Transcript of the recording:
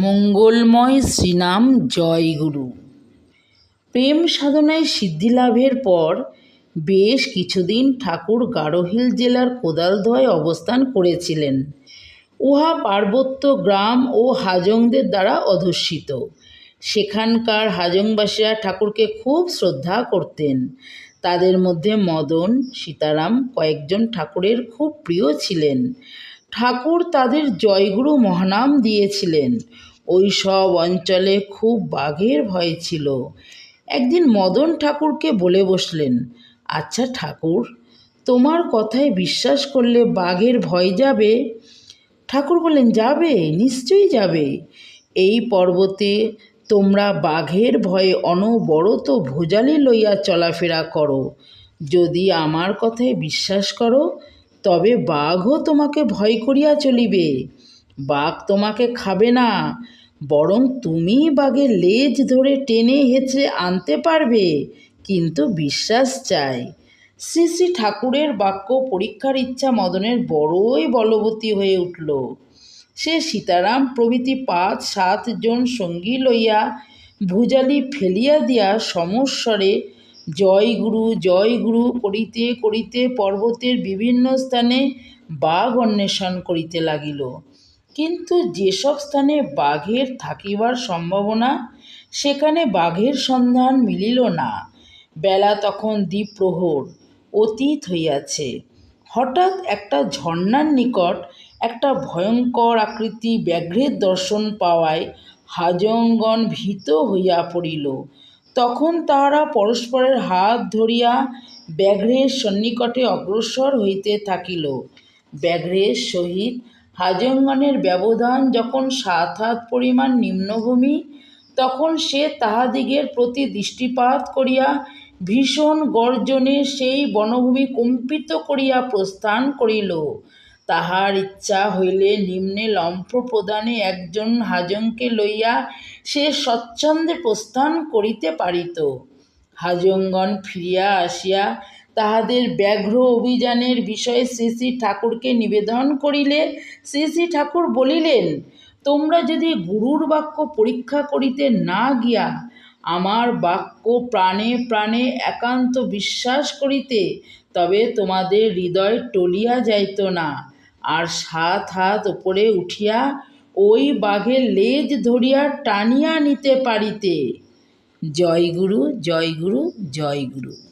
মঙ্গলময় শ্রীনাম জয়গুরু প্রেম সাধনায় সিদ্ধিলাভের পর বেশ কিছুদিন ঠাকুর গারোহিল জেলার কোদালদোয়ায় অবস্থান করেছিলেন। উহা পার্বত্য গ্রাম ও হাজংদের দ্বারা অধ্যুষিত। সেখানকার হাজংবাসীরা ঠাকুরকে খুব শ্রদ্ধা করতেন। তাদের মধ্যে মদন, সীতারাম কয়েকজন ঠাকুরের খুব প্রিয় ছিলেন। ঠাকুর তাদের জয়গুরু মহানাম দিয়েছিলেন। ওই সব অঞ্চলে খুব বাঘের ভয় ছিল। একদিন মদন ঠাকুরকে বলে বসলেন আচ্ছা ঠাকুর, তোমার কথায় বিশ্বাস করলে বাঘের ভয় যাবে? ঠাকুর বললেন, যাবে, নিশ্চয়ই যাবে। এই পর্বতে তোমরা বাঘের ভয়ে অনবরত ভোজালি লইয়া চলাফেরা করো। যদি আমার কথায় বিশ্বাস করো তবে বাঘও তোমাকে ভয় করিয়া চলিবে। বাঘ তোমাকে খাবে না, বরং তুমি বাঘের লেজ ধরে টেনে হেঁচড়ে আনতে পারবে, কিন্তু বিশ্বাস চাই। শ্রী শ্রী ঠাকুরের বাক্য পরীক্ষার ইচ্ছা মদনের বড়ই বলবতী হয়ে উঠল। সে সীতারাম প্রভৃতি পাঁচ সাতজন সঙ্গী লইয়া ভুজালি ফেলিয়া দিয়া সমস্বরে জয় গুরু জয় গুরু করিতে করিতে পর্বতের বিভিন্ন স্থানে বাঘ অন্বেষণ করিতে লাগিল। কিন্তু যেসব স্থানে বাঘের থাকিবার সম্ভাবনা, সেখানে বাঘের সন্ধান মিলিল না। বেলা তখন দ্বীপ্রহর অতীত হইয়াছে। হঠাৎ একটা ঝর্ণার নিকট একটা ভয়ঙ্কর আকৃতি ব্যাঘ্রের দর্শন পাওয়ায় হাজঙ্গন ভীত হইয়া পড়িল। তখন তাহারা পরস্পরের হাত ধরিয়া ব্যাঘ্রের সন্নিকটে অগ্রসর হইতে থাকিল। ব্যাঘ্রের সহিত হাজঙ্গনের ব্যবধান যখন সাত হাত পরিমাণ নিম্নভূমি, তখন সে তাহাদিগের প্রতি দৃষ্টিপাত করিয়া ভীষণ গর্জনে সেই বনভূমি কম্পিত করিয়া প্রস্থান করিল। তাহার ইচ্ছা হইলে নিম্নে লম্ফ প্রদানে একজন হাজংকে লইয়া সে স্বচ্ছন্দে প্রস্থান করিতে পারিত। হাজঙ্গন ফিরিয়া আসিয়া তাহাদের ব্যাঘ্র অভিযানের বিষয়ে শ্রী শ্রী ঠাকুরকে নিবেদন করিলে শ্রী শ্রী ঠাকুর বলিলেন, তোমরা যদি গুরুর বাক্য পরীক্ষা করিতে না গিয়া আমার বাক্য প্রাণে প্রাণে একান্ত বিশ্বাস করিতে, তবে তোমাদের হৃদয় টলিয়া যাইত না। আর সাত হাত ওপরে উঠিয়া ওই বাঘের লেজ ধরিয়া টানিয়া নিতে পারিতে। জয় গুরু জয় গুরু জয় গুরু